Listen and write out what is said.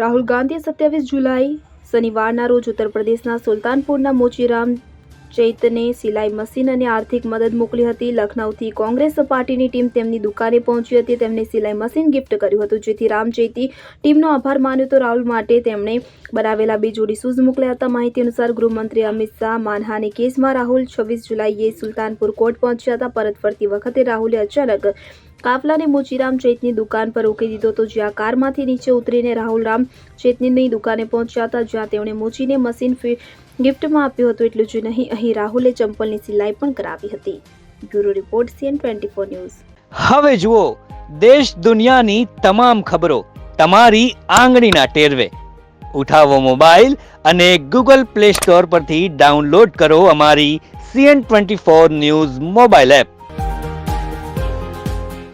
રાહુલ ગાંધીએ સત્યાવીસ જુલાઈ, શનિવારના રોજ ઉત્તર પ્રદેશના સુલતાનપુરના મોચીરામ ચૈતને સિલાઈ મશીન અને આર્થિક મદદ મોકલી હતી. લખનૌથી કોંગ્રેસ પાર્ટીની ટીમ તેમની દુકાને પહોંચી હતી. તેમને સિલાઈ મશીન ગિફ્ટ કર્યું હતું. જેથી રામ ચૈતી ટીમનો આભાર માન્યો તો રાહુલ માટે તેમણે બનાવેલા બે જોડી શૂઝ મોકલ્યા હતા. માહિતી અનુસાર ગૃહમંત્રી અમિત શાહ માનહાની કેસમાં રાહુલ છવ્વીસ જુલાઈએ સુલતાનપુર કોર્ટ પહોંચ્યા હતા. પરત ફરતી વખતે રાહુલે અચાનક કાફલાને મોચીરામ ચેતની દુકાન પર રોકી દીધો હતો. જ્યાં કારમાંથી નીચે ઉતરીને રાહુલ રામ ચેતનીની દુકાને પહોંચ્યા હતા. જ્યાં તેમણે મોચીને મશીન ગિફ્ટમાં આપ્યું હતું. એટલું જ નહીં, અહીં રાહુલે ચંપલની સિલાઈ પણ કરાવી હતી. Bureau report, CN twenty four news. હવે જુઓ, દેશ દુનિયાની તમામ ખબરો તમારી આંગળીના ટેરવે. ઉઠાવો મોબાઈલ અને ગૂગલ પ્લે સ્ટોર પરથી ડાઉનલોડ કરો અમારી CN twenty four news mobile app.